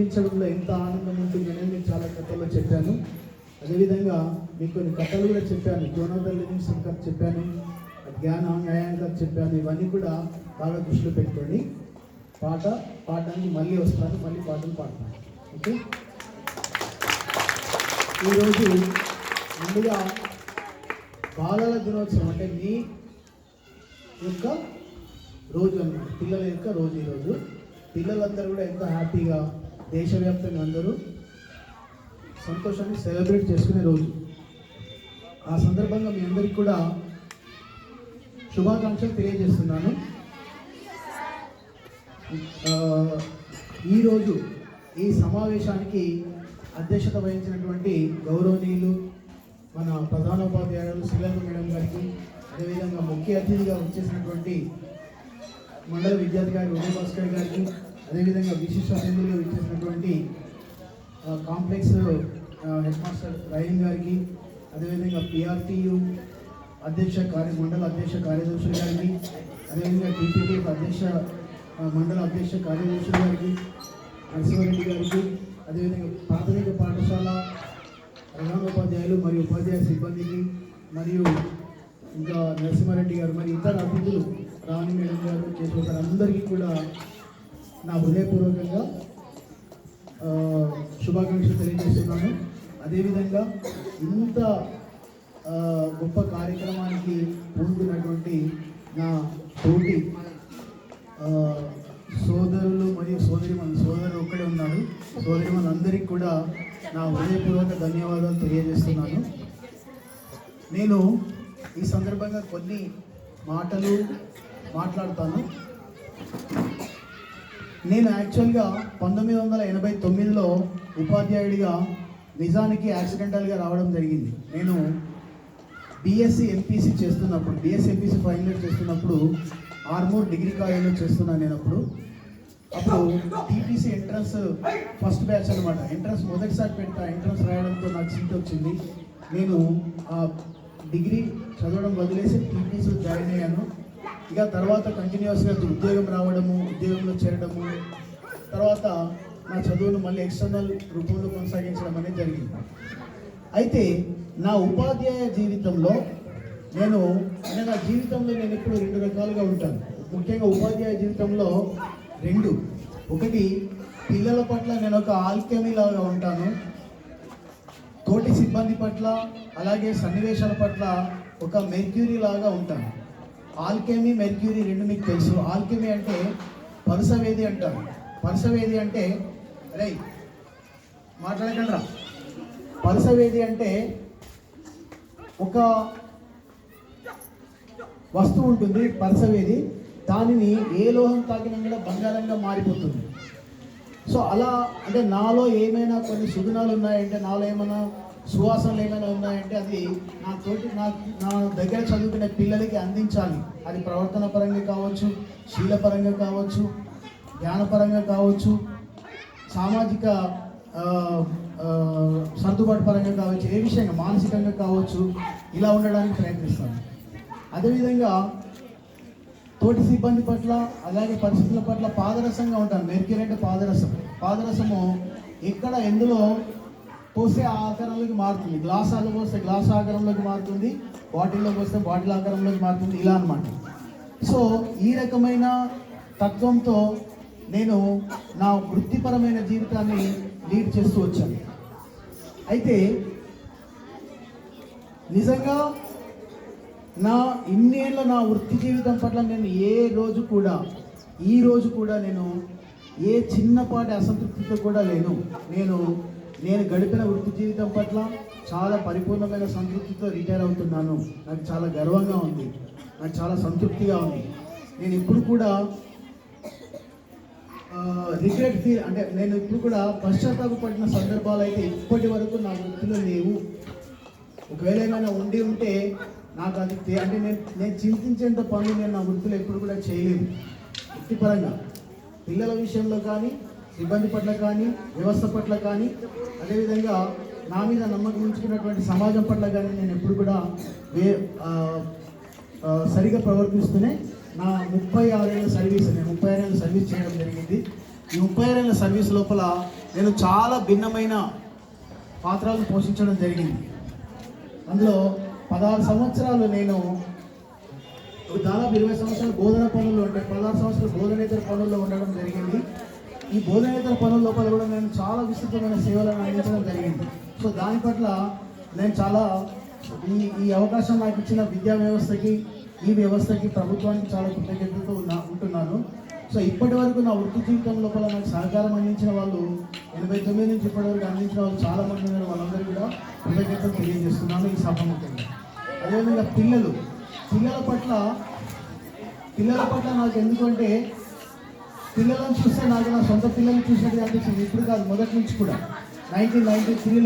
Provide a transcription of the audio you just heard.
జీవించడంలో ఎంత ఆనందం ఉంటుందని నేను చాలా కథల్లో చెప్పాను. అదేవిధంగా మీకు కొన్ని కథలు కూడా చెప్పాను. జోనోదర్ లివింగ్స్టన్ కథ చెప్పాను. జ్ఞాన న్యాయం కథ చెప్పాను. ఇవన్నీ కూడా బాగా దృష్టిలో పెట్టుకోండి. పాట పాడడానికి మళ్ళీ వస్తాను. మళ్ళీ పాటలు పాడతాను. ఓకే? ఈరోజు ముందుగా బాలల దినోత్సవం అంటే మీ యొక్క రోజు అన్నమాట. పిల్లల యొక్క రోజు ఈరోజు. పిల్లలందరూ కూడా ఎంత హ్యాపీగా దేశవ్యాప్తంగా అందరూ సంతోషాన్ని సెలబ్రేట్ చేసుకునే రోజు. ఆ సందర్భంగా మీ అందరికీ కూడా శుభాకాంక్షలు తెలియజేస్తున్నాను. ఈరోజు ఈ సమావేశానికి అధ్యక్షత వహించినటువంటి గౌరవనీయులు మన ప్రధానోపాధ్యాయులు శ్రీలంక మేడం గారికి అదేవిధంగా ముఖ్య అతిథిగా వచ్చేసినటువంటి మండల విద్యాధికారి ఉదయభాస్కర్ గారికి అదేవిధంగా విశిష్ట అతిథులుగా ఇచ్చేసినటువంటి కాంప్లెక్స్ హెడ్ మాస్టర్ రహీం గారికి అదేవిధంగా పిఆర్టీయు అధ్యక్ష కార్య మండల అధ్యక్ష కార్యదర్శులు గారికి అదేవిధంగా టీపీటీఎఫ్ అధ్యక్ష మండల అధ్యక్ష కార్యదర్శులు గారికి నరసింహారెడ్డి గారికి అదేవిధంగా ప్రాథమిక పాఠశాల ప్రధానోపాధ్యాయులు మరియు ఉపాధ్యాయ సిబ్బందికి మరియు ఇంకా నరసింహారెడ్డి గారు మరియు ఇతర అతిథులు రాణి మేడం గారు చేసిన అందరికీ కూడా నా హృదయపూర్వకంగా శుభాకాంక్షలు తెలియజేస్తున్నాను. అదేవిధంగా ఇంత గొప్ప కార్యక్రమానికి పూనుకున్నటువంటి నా తోటి సోదరులు మరియు సోదరి మన సోదరులు ఒక్కడే ఉన్నారు. సోదరి అందరికీ కూడా నా హృదయపూర్వక ధన్యవాదాలు తెలియజేస్తున్నాను. నేను ఈ సందర్భంగా కొన్ని మాటలు మాట్లాడతాను. నేను యాక్చువల్గా పంతొమ్మిది వందల ఎనభై తొమ్మిదిలో ఉపాధ్యాయుడిగా నిజానికి యాక్సిడెంటల్గా రావడం జరిగింది. నేను బీఎస్సీ ఎంపీసీ చేస్తున్నప్పుడు బీఎస్సీ ఎంపీసీ ఫైనల్ ఇయర్ చేస్తున్నప్పుడు ఆర్మూర్ డిగ్రీ కాలేజ్లో చేస్తున్నాను నేను అప్పుడు. అప్పుడు టీటీసీ ఎంట్రన్స్ ఫస్ట్ బ్యాచ్ అనమాట ఎంట్రన్స్ మొదటిసారి పెట్టా ఎంట్రన్స్ రాయడంతో నాకు సీట్ వచ్చింది. నేను ఆ డిగ్రీ చదవడం వదిలేసి టీటీసీ జాయిన్ అయ్యాను. ఇక తర్వాత కంటిన్యూస్గా ఉద్యోగం రావడము ఉద్యోగంలో చేరడము తర్వాత నా చదువును మళ్ళీ ఎక్స్టర్నల్ రూపంలో కొనసాగించడం అనేది జరిగింది. అయితే నా ఉపాధ్యాయ జీవితంలో నేను అంటే నా జీవితంలో నేను ఎప్పుడు రెండు రకాలుగా ఉంటాను. ముఖ్యంగా ఉపాధ్యాయ జీవితంలో రెండు. ఒకటి పిల్లల పట్ల నేను ఒక ఆల్కెమీ లాగా ఉంటాను. తోటి సిబ్బంది పట్ల అలాగే సన్నివేశాల పట్ల ఒక మెర్క్యూరీ లాగా ఉంటాను. ఆల్కెమీ మెర్క్యూరీ రెండు మీకు తెలుసు. ఆల్కెమీ అంటే పరుసవేది అంటారు. పరుసవేది అంటే అరే మాట్లాడగలరా పరుసవేది అంటే ఒక వస్తువు ఉంటుంది పరసవేది. దానిని ఏ లోహం తాకినా కూడా బంగారంగా మారిపోతుంది. సో అలా అంటే నాలో ఏమైనా కొన్ని సుగుణాలు ఉన్నాయంటే నాలో ఏమైనా సువాసనలు ఏమైనా ఉన్నాయంటే అది నా తోటి నా నా దగ్గర చదువుకునే పిల్లలకి అందించాలి. అది ప్రవర్తన పరంగా కావచ్చు శీలపరంగా కావచ్చు జ్ఞానపరంగా కావచ్చు సామాజిక సర్దుబాటు పరంగా కావచ్చు ఏ విషయంగా మానసికంగా కావచ్చు ఇలా ఉండడానికి ప్రయత్నిస్తాను. అదేవిధంగా తోటి సిబ్బంది పట్ల అలాగే పరిస్థితుల పట్ల పాదరసంగా ఉంటాను. మెర్క్యూరీ అంటే పాదరసం. పాదరసము ఎక్కడ ఎందులో పోస్తే ఆ ఆకారంలోకి మారుతుంది. గ్లాసాలు పోస్తే గ్లాస్ ఆకారంలోకి మారుతుంది. బాటిల్లో పోస్తే బాటిల్ ఆకారంలోకి మారుతుంది. ఇలా అన్నమాట. సో ఈ రకమైన తత్వంతో నేను నా వృత్తిపరమైన జీవితాన్ని లీడ్ చేస్తూ వచ్చాను. అయితే నిజంగా నా ఇన్నేళ్ళ నా వృత్తి జీవితం పట్ల నేను ఏ రోజు కూడా ఈ రోజు కూడా నేను ఏ చిన్నపాటి అసంతృప్తితో కూడా లేను. నేను నేను గడిపిన వృత్తి జీవితం పట్ల చాలా పరిపూర్ణమైన సంతృప్తితో రిటైర్ అవుతున్నాను. నాకు చాలా గర్వంగా ఉంది. నాకు చాలా సంతృప్తిగా ఉంది. నేను ఇప్పుడు కూడా రిగ్రెట్ ఫీల్ అంటే నేను ఇప్పుడు కూడా పశ్చాత్తాపడిన సందర్భాలు అయితే ఇప్పటి వరకు నా వృత్తిలో లేవు. ఒకవేళ ఏమైనా ఉండి ఉంటే నాకు అది అంటే నేను నేను చింతించేంత పనులు నేను నా వృత్తిలో ఎప్పుడు కూడా చేయలేదు. వృత్తిపరంగా. పిల్లల విషయంలో కానీ సిబ్బంది పట్ల కానీ వ్యవస్థ పట్ల కానీ అదేవిధంగా నా మీద నమ్మకం ఉంచుకున్నటువంటి సమాజం పట్ల కానీ నేను ఎప్పుడు కూడా వే సరిగా ప్రవర్తిస్తూనే నా ముప్పై ఆరేళ్ళ సర్వీస్ నేను ముప్పై ఆరేళ్ళ సర్వీస్ చేయడం జరిగింది. ఈ ముప్పై ఆరేళ్ళ సర్వీస్ లోపల నేను చాలా భిన్నమైన పాత్రలను పోషించడం జరిగింది. అందులో పదహారు సంవత్సరాలు నేను దాదాపు ఇరవై సంవత్సరాలు బోధన పనుల్లో అంటే పదహారు సంవత్సరాలు బోధనేతర పనుల్లో ఉండడం జరిగింది. ఈ బోధనేతర పనుల లోపల కూడా నేను చాలా విస్తృతమైన సేవలను అందించడం జరిగింది. సో దాని పట్ల నేను చాలా ఈ ఈ అవకాశం నాకు ఇచ్చిన విద్యా వ్యవస్థకి ఈ వ్యవస్థకి ప్రభుత్వానికి చాలా కృతజ్ఞతతో ఉన్నా ఉంటున్నాను. సో ఇప్పటి వరకు నా వృత్తి జీవితం లోపల నాకు సహకారం అందించిన వాళ్ళు ఎనభై తొమ్మిది నుంచి ఇప్పటి వరకు అందించిన వాళ్ళు చాలా మంది ఉన్నారు. వాళ్ళందరూ కూడా కృతజ్ఞతలు తెలియజేస్తున్నాను ఈ సభముఖంగా అదేవిధంగా పిల్లలు పిల్లల పట్ల పిల్లల పట్ల నాకు ఎందుకంటే పిల్లలను చూస్తే నాకు నా సొంత పిల్లల్ని చూసినట్టుగా అనిపించింది. ఇప్పుడు కాదు మొదటి నుంచి కూడా. నైన్టీన్ నైన్టీ త్రీలో